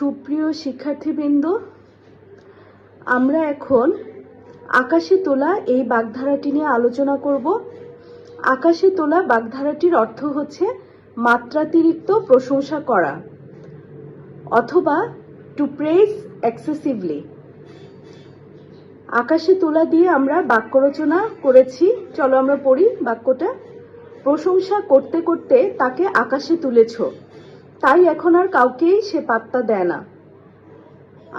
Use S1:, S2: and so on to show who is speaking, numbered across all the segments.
S1: সুপ্রিয় শিক্ষার্থীবৃন্দ, আমরা এখন আকাশে তোলা এই বাগধারাটি নিয়ে আলোচনা করব। আকাশে তোলা বাগধারাটির অর্থ হচ্ছে মাত্রাতিরিক্ত প্রশংসা করা, অথবা টু প্রেজ এক্সেসিভলি আকাশে তোলা দিয়ে আমরা বাক্য রচনা করেছি। চলো আমরা পড়ি বাক্যটা। প্রশংসা করতে করতে তাকে আকাশে তুলেছ। তাই এখন আর কাউকেই সে পাত্তা দেয় না।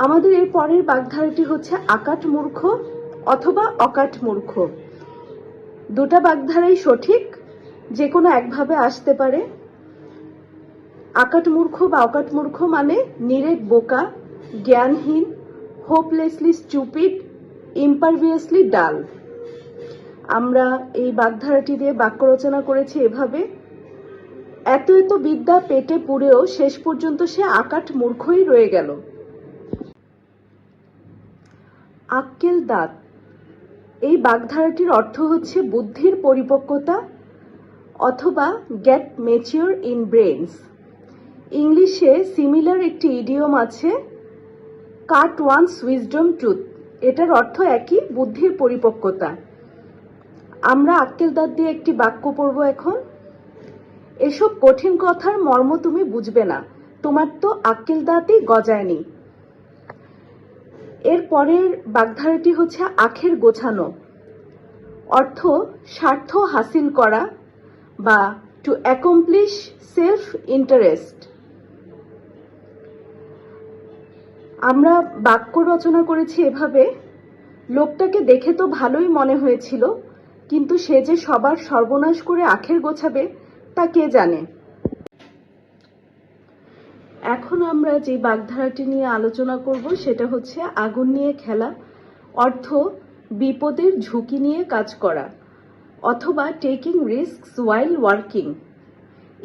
S1: আমাদের এর পরের বাগধারাটি হচ্ছে আকাট মূর্খ অথবা অকাট মূর্খ। দুটা বাগধারাই সঠিক যে কোনো একভাবে আসতে পারে। আকাট মূর্খ বা অকাট মূর্খ মানে নিরেট বোকা, জ্ঞানহীন হোপলেসলি স্টুপিড ইম্পারভিয়াসলি ডাল আমরা এই বাগধারাটি দিয়ে বাক্য রচনা করেছি এভাবে। এত এত বিদ্যা পেটে পুড়েও শেষ পর্যন্ত সে আকাট মূর্খই রয়ে গেল। আক্কেল দাঁত। এই বাগধারাটির অর্থ হচ্ছে বুদ্ধির পরিপক্কতা অথবা গেট মেচিওর ইন ব্রেনস ইংলিশে সিমিলার একটি ইডিয়ম আছে, কাট ওয়ান্স উইজডম ট্রুথ। এটার অর্থ একই, বুদ্ধির পরিপক্কতা। আমরা আক্কেল দাঁত দিয়ে একটি বাক্য পড়ব এখন। এসব কঠিন কথার মর্ম তুমি বুঝবে না। তোমার তো আক্কেল দাঁতই গজায়নি। এর পরের বাগধারাটি হচ্ছে আখের গোছানো। অর্থ, স্বার্থ হাসিল করা বা টু অ্যাকমপ্লিশ সেলফ ইন্টারেস্ট আমরা বাক্য রচনা করেছি এভাবে, লোকটাকে দেখে তো ভালোই মনে হয়েছিল, কিন্তু সে যে সবার সর্বনাশ করে আখের গোছাবে তা কে জানে? এখন আমরা যে বাগধারাটি নিয়ে আলোচনা করব সেটা হচ্ছে আগুন নিয়ে খেলা, অর্থ, বিপদের ঝুঁকি নিয়ে কাজ করা, অথবা টেকিং রিস্ক ওয়াইল ওয়ার্কিং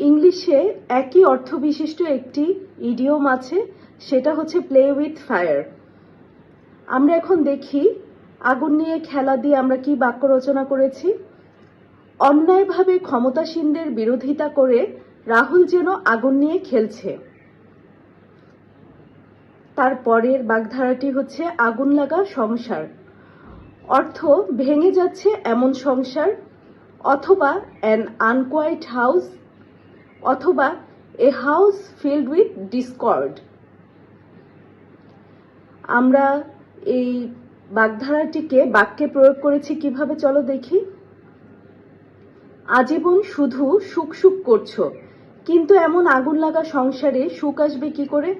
S1: ইংলিশে একই অর্থবিশিষ্ট একটি ইডিয়ম আছে, সেটা হচ্ছে প্লে উইথ ফায়ার আমরা এখন দেখি, আগুন নিয়ে খেলা দিয়ে আমরা কি বাক্য রচনা করেছি? অন্যায়ভাবে ক্ষমতাসীনদের বিরোধিতা করে রাহুল যেন আগুন নিয়ে খেলছে। তার পরের বাগধারাটি হচ্ছে আগুন লাগা সংসার। অর্থ ভেঙে যাচ্ছে এমন সংসার, অথবা অ্যান আনকোয়াইট হাউস অথবা a house filled with discord আমরা এই বাগধারাটিকে বাক্যে প্রয়োগ করেছি কীভাবে চলো দেখি। আজীবন শুধু সুখ সুখ করছ। কিন্তু এমন আগুন লাগা সংসারে সুখ আসবে কি করে?